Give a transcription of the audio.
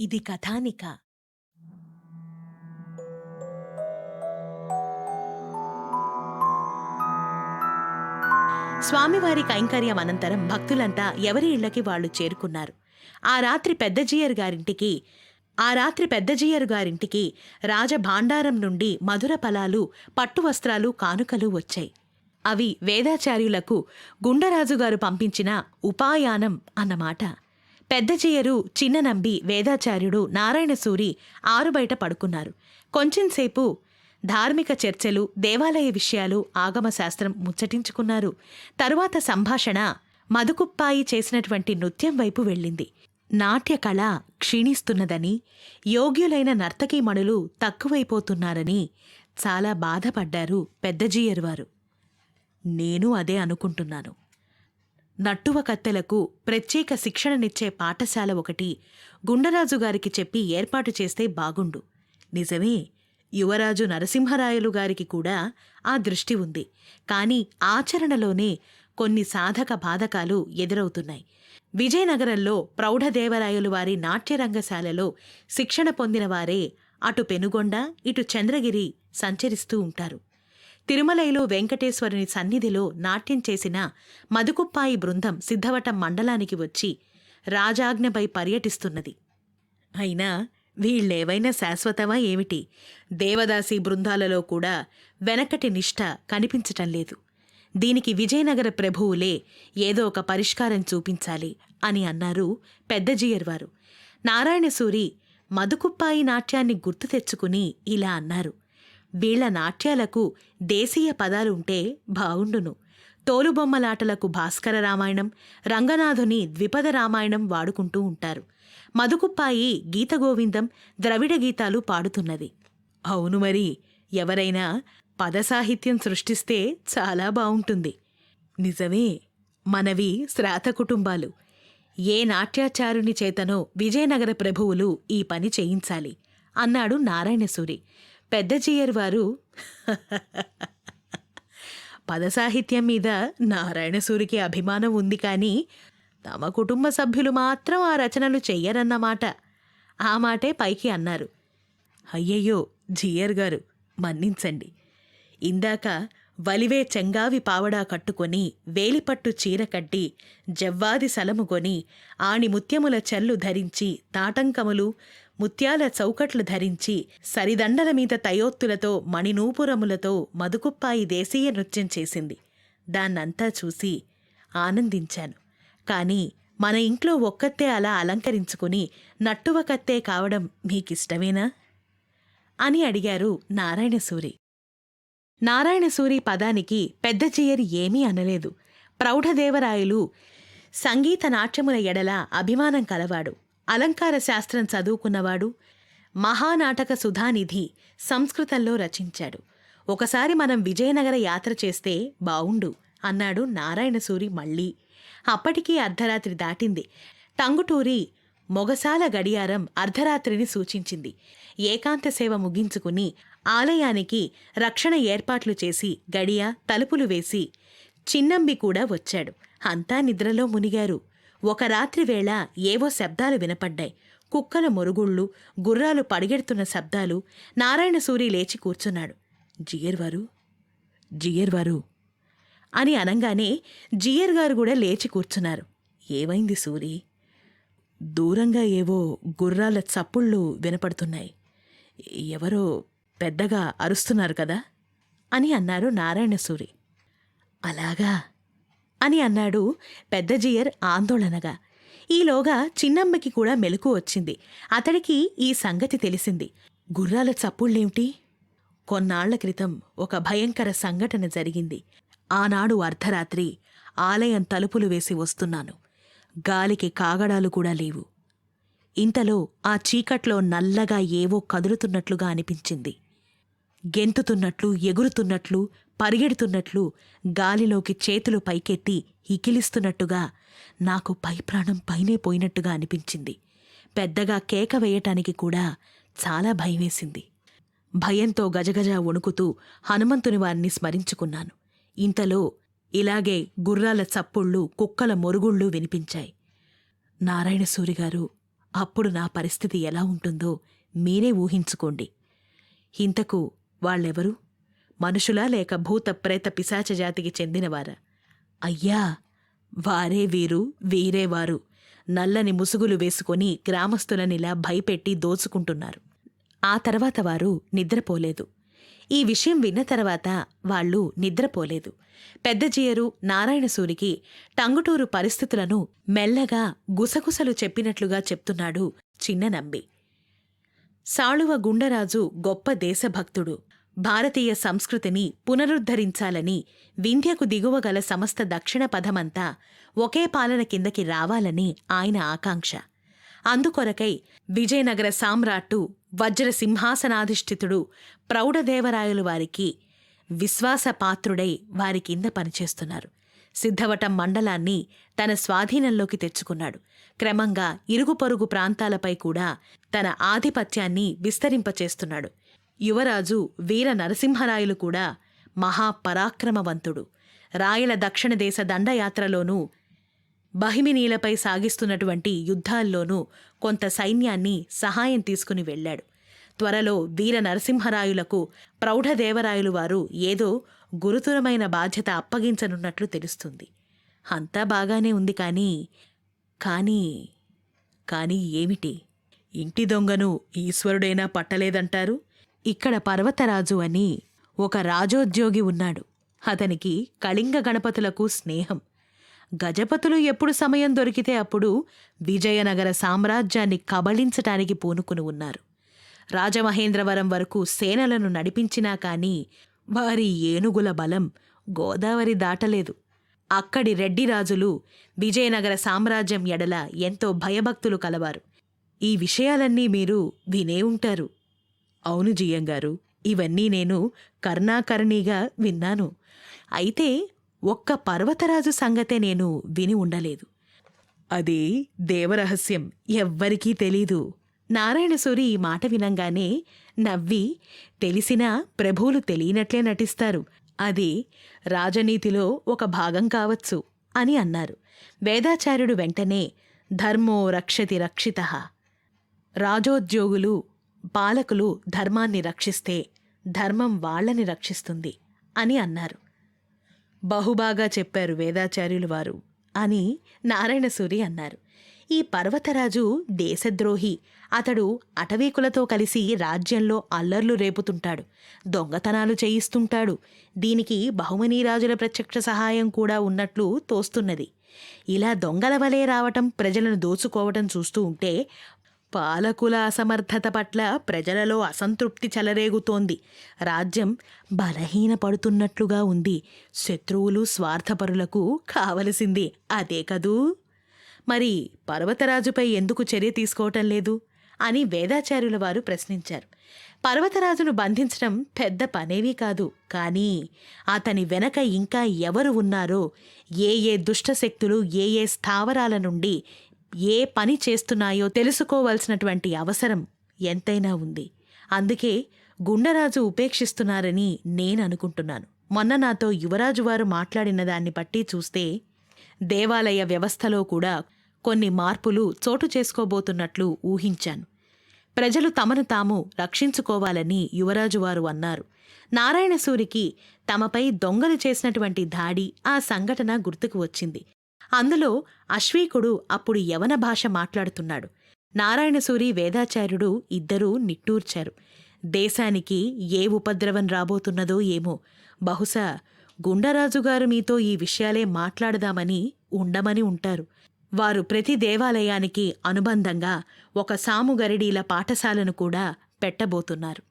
ఇది కథానిక. స్వామివారి కైంకర్యం అనంతరం భక్తులంతా ఎవరి ఇళ్ళకి వాళ్ళు చేరుకున్నారు. ఆ రాత్రి పెద్దజీయర్ గారింటికి ఆ రాత్రి పెద్దజీయరు గారింటికి రాజభాండారం నుండి మధుర ఫలాలు పట్టు వస్త్రాలు కానుకలు వచ్చాయి. అవి వేదాచార్యులకు గుండరాజుగారు పంపించిన ఉపాయానం అన్నమాట. పెద్దజీయరు చిన్ననంబి వేదాచార్యుడు నారాయణసూరి ఆరుబయట పడుకున్నారు. కొంచెంసేపు ధార్మిక చర్చలు దేవాలయ విషయాలు ఆగమశాస్త్రం ముచ్చటించుకున్నారు. తరువాత సంభాషణ మధుకుప్పాయి చేసినటువంటి నృత్యం వైపు వెళ్ళింది. నాట్య కళ క్షీణిస్తున్నదని యోగ్యులైన నర్తకీమణులు తక్కువైపోతున్నారని చాలా బాధపడ్డారు పెద్దజీయరు వారు. నేను అదే అనుకుంటున్నాను. నట్టువ కత్తెలకు ప్రత్యేక శిక్షణనిచ్చే పాఠశాల ఒకటి గుండరాజు గారికి చెప్పి ఏర్పాటు చేస్తే బాగుండు. నిజమే యువరాజు నరసింహరాయలు గారికి కూడా ఆ దృష్టి ఉంది. కాని ఆచరణలోనే కొన్ని సాధక బాధకాలు ఎదురవుతున్నాయి. విజయనగరంలో ప్రౌఢదేవరాయలు వారి నాట్యరంగశాలలో శిక్షణ పొందిన వారే అటు పెనుగొండ ఇటు చంద్రగిరి సంచరిస్తూ ఉంటారు. తిరుమలైలో వెంకటేశ్వరుని సన్నిధిలో నాట్యం చేసిన మధుకుప్పాయి బృందం సిద్ధవటం మండలానికి వచ్చి రాజాజ్ఞపై పర్యటిస్తున్నది. అయినా వీళ్ళేవైనా శాశ్వతమా ఏమిటి? దేవదాసి బృందాలలో కూడా వెనకటి నిష్ఠ కనిపించటం లేదు. దీనికి విజయనగర ప్రభువులే ఏదో ఒక పరిష్కారం చూపించాలి అని అన్నారు పెద్దజీయర్ వారు. నారాయణసూరి మధుకుప్పాయి నాట్యాన్ని గుర్తు తెచ్చుకుని ఇలా అన్నారు. వీళ్ళ నాట్యాలకు దేశీయ పదాలుంటే బావుండును. తోలుబొమ్మలాటలకు భాస్కర రామాయణం రంగనాథుని ద్విపద రామాయణం వాడుకుంటూ ఉంటారు. మధుకుప్పాయి గీతగోవిందం ద్రవిడ గీతాలు పాడుతున్నది. అవును మరి ఎవరైనా పదసాహిత్యం సృష్టిస్తే చాలా బావుంటుంది. నిజమే మనవి శ్రాత కుటుంబాలు. ఏ నాట్యాచారుని చేతనో విజయనగర ప్రభువులు ఈ పని చేయించాలి అన్నాడు నారాయణసూరి. పెద్ద జీయర్ వారు. పదసాహిత్యం మీద నారాయణసూరికి అభిమానం ఉంది కానీ తమ కుటుంబ సభ్యులు మాత్రం ఆ రచనలు చెయ్యరన్నమాట. ఆ మాటే పైకి అన్నారు. అయ్యయ్యో జియర్ గారు మన్నించండి. ఇందాక వలివే చెంగావి పావడా కట్టుకొని వేలిపట్టు చీర కట్టి జవ్వాది సలము కొని ఆణి ముత్యముల చెల్లు ధరించి తాటంకములు ముత్యాల చౌకట్లు ధరించి సరిదండల మీద తయోత్తులతో మణినూపురములతో మధుకుప్పాయి దేశీయ నృత్యం చేసింది. దాన్నంతా చూసి ఆనందించాను. కాని మన ఇంట్లో ఒక్కతే అలా అలంకరించుకుని నట్టువ కత్తే కావడం మీకిష్టమేనా? అని అడిగారు నారాయణసూరి. నారాయణసూరి పదానికి పెద్ద చెయ్యరి ఏమీ అనలేదు. ప్రౌఢదేవరాయలు సంగీత నాట్యముల ఎడల అభిమానం కలవాడు. అలంకార శాస్త్రం చదువుకున్నవాడు. మహానాటక సుధానిధి సంస్కృతంలో రచించాడు. ఒకసారి మనం విజయనగర యాత్ర చేస్తే బావుండు అన్నాడు నారాయణసూరి మళ్ళీ. అప్పటికీ అర్ధరాత్రి దాటింది. టంగుటూరి మొగసాల గడియారం అర్ధరాత్రిని సూచించింది. ఏకాంత సేవ ముగించుకుని ఆలయానికి రక్షణ ఏర్పాట్లు చేసి గడియ తలుపులు వేసి చిన్నంబి కూడా వచ్చాడు. అంతా నిద్రలో మునిగారు. ఒక రాత్రి వేళ ఏవో శబ్దాలు వినపడ్డాయి. కుక్కల మొరుగుళ్ళు గుర్రాలు పడిగెడుతున్న శబ్దాలు. నారాయణసూరి లేచి కూర్చున్నాడు. జియర్వారు జియర్వారు అని అనగానే జియర్ గారు కూడా లేచి కూర్చున్నారు. ఏవైంది సూరి? దూరంగా ఏవో గుర్రాల చప్పుళ్ళు వినపడుతున్నాయి. ఎవరో పెద్దగా అరుస్తున్నారు కదా? అని అన్నారు నారాయణసూరి అలాగా? అని అన్నాడు పెద్దజీయర్ ఆందోళనగా. ఈలోగా చిన్నమ్మకి కూడా మెలకు వచ్చింది. అతడికి ఈ సంగతి తెలిసింది. గుర్రాల చప్పుళ్ళేమిటి? కొన్నాళ్ళ క్రితం ఒక భయంకర సంఘటన జరిగింది. ఆనాడు అర్ధరాత్రి ఆలయం తలుపులు వేసి వస్తున్నాను. గాలికి కాగడాలు కూడా లేవు. ఇంతలో ఆ చీకట్లో నల్లగా ఏవో కదులుతున్నట్లుగా అనిపించింది. గెంతుతున్నట్లు ఎగురుతున్నట్లు పరిగెడుతున్నట్లు గాలిలోకి చేతులు పైకెత్తి ఇకిలిస్తున్నట్టుగా నాకు పై ప్రాణం పైనే పోయినట్టుగా అనిపించింది. పెద్దగా కేక వేయటానికి కూడా చాలా భయమేసింది. భయంతో గజగజ వణుకుతూ హనుమంతుని వారిని స్మరించుకున్నాను. ఇంతలో ఇలాగే గుర్రాల చప్పుళ్ళు కుక్కల మొరుగుళ్ళు వినిపించాయి. నారాయణ సూరిగారు అప్పుడు నా పరిస్థితి ఎలా ఉంటుందో మీరే ఊహించుకోండి. ఇంతకు వాళ్ళెవరు? మనుషులా లేక భూత ప్రేత పిశాచ జాతికి చెందినవారా? అయ్యా వారే వీరు వీరే వారు. నల్లని ముసుగులు వేసుకొని గ్రామస్తులనిలా భయపెట్టి దోచుకుంటున్నారు. ఆ తర్వాత వారు నిద్రపోలేదు. ఈ విషయం విన్న తర్వాత వాళ్ళు నిద్రపోలేదు. పెద్దజీయరు నారాయణసూరికి టంగుటూరు పరిస్థితులను మెల్లగా గుసగుసలు చెప్పినట్లుగా చెప్తున్నాడు చిన్న నంబి. సాళువ గుండరాజు గొప్ప దేశభక్తుడు. భారతీయ సంస్కృతిని పునరుద్ధరించాలని వింధ్యకు దిగువగల సమస్త దక్షిణ పథమంతా ఒకే పాలన కిందకి రావాలని ఆయన ఆకాంక్ష. అందుకొరకై విజయనగర సామ్రాట్టు వజ్ర సింహాసనాధిష్ఠితుడు ప్రౌఢదేవరాయలు వారికి విశ్వాసపాత్రుడై వారి కింద పనిచేస్తున్నారు. సిద్ధవటం మండలాన్ని తన స్వాధీనంలోకి తెచ్చుకున్నాడు. క్రమంగా ఇరుగు పొరుగు ప్రాంతాలపై కూడా తన ఆధిపత్యాన్ని విస్తరింపచేస్తున్నాడు. యువరాజు వీర నరసింహరాయలు కూడా మహాపరాక్రమవంతుడు. రాయల దక్షిణ దేశ దండయాత్రలోనూ బహిమినీలపై సాగిస్తున్నటువంటి యుద్ధాల్లోనూ కొంత సైన్యాన్ని సహాయం తీసుకుని వెళ్ళాడు. త్వరలో వీర నరసింహరాయులకు ప్రౌఢదేవరాయులు వారు ఏదో గురుతురమైన బాధ్యత అప్పగించనున్నట్లు తెలుస్తుంది. అంతా బాగానే ఉంది కానీ కానీ కానీ ఏమిటి? ఇంటి దొంగను ఈశ్వరుడైనా పట్టలేదంటారు? ఇక్కడ పర్వతరాజు అని ఒక రాజోద్యోగి ఉన్నాడు. అతనికి కళింగ గణపతులకు స్నేహం. గజపతులు ఎప్పుడు సమయం దొరికితే అప్పుడు విజయనగర సామ్రాజ్యాన్ని కబళించటానికి పూనుకుని ఉన్నారు. రాజమహేంద్రవరం వరకు సేనలను నడిపించినా కానీ వారి ఏనుగుల బలం గోదావరి దాటలేదు. అక్కడి రెడ్డి రాజులు విజయనగర సామ్రాజ్యం ఎడల ఎంతో భయభక్తులు కలవారు. ఈ విషయాలన్నీ మీరు వినే ఉంటారు. అవును జియంగారు ఇవన్నీ నేను కర్ణాకర్ణిగా విన్నాను. అయితే ఒక్క పర్వతరాజు సంగతే నేను విని ఉండలేదు. అది దేవరహస్యం ఎవ్వరికీ తెలీదు. నారాయణసూరి ఈ మాట వినంగానే నవ్వి తెలిసినా ప్రభువులు తెలియనట్లే నటిస్తారు. అది రాజనీతిలో ఒక భాగం కావచ్చు అని అన్నారు. వేదాచార్యుడు వెంటనే ధర్మో రక్షతి రక్షిత. రాజోద్యోగులు పాలకులు ధర్మాన్ని రక్షిస్తే ధర్మం వాళ్ళని రక్షిస్తుంది అని అన్నారు. బహుబాగా చెప్పారు వేదాచార్యులు వారు అని నారాయణసూరి అన్నారు. ఈ పర్వతరాజు దేశద్రోహి. అతడు అటవీకులతో కలిసి రాజ్యంలో అల్లర్లు రేపుతుంటాడు. దొంగతనాలు చేయిస్తుంటాడు. దీనికి బహుమనీరాజుల ప్రత్యక్ష సహాయం కూడా ఉన్నట్లు తోస్తున్నది. ఇలా దొంగల వలె రావటం ప్రజలను దోచుకోవటం చూస్తూ ఉంటే పాలకుల అసమర్థత పట్ల ప్రజలలో అసంతృప్తి చెలరేగుతోంది. రాజ్యం బలహీనపడుతున్నట్లుగా ఉంది. శత్రువులు స్వార్థపరులకు కావలసింది అదే కదూ? మరి పర్వతరాజుపై ఎందుకు చర్య తీసుకోవటం లేదు? అని వేదాచార్యుల వారు ప్రశ్నించారు. పర్వతరాజును బంధించడం పెద్ద పనేవీ కాదు. కానీ అతని వెనక ఇంకా ఎవరు ఉన్నారో ఏ ఏ దుష్టశక్తులు ఏ ఏ స్థావరాల నుండి ఏ పని చేస్తున్నాయో తెలుసుకోవలసినటువంటి అవసరం ఎంతైనా ఉంది. అందుకే గుండరాజు ఉపేక్షిస్తున్నారని నేను అనుకుంటున్నాను. మొన్న నాతో యువరాజు వారు మాట్లాడిన దాన్ని బట్టి చూస్తే దేవాలయ వ్యవస్థలో కూడా కొన్ని మార్పులు చోటు చేసుకోబోతున్నట్లు ఊహించాను. ప్రజలు తమను తాము రక్షించుకోవాలని యువరాజు వారు అన్నారు. నారాయణసూరికి తమపై దొంగలు చేసినటువంటి దాడి ఆ సంఘటన గుర్తుకు వచ్చింది. అందులో అశ్వీకుడు అప్పుడు యవన భాష మాట్లాడుతున్నాడు. నారాయణసూరి వేదాచార్యుడు ఇద్దరూ నిట్టూర్చారు. దేశానికి ఏ ఉపద్రవం రాబోతున్నదో ఏమో. బహుశా గుండరాజుగారు మీతో ఈ విషయాలే మాట్లాడదామని ఉండమని ఉంటారు. వారు ప్రతి దేవాలయానికి అనుబంధంగా ఒక సాముగరిడీల పాఠశాలను కూడా పెట్టబోతున్నారు.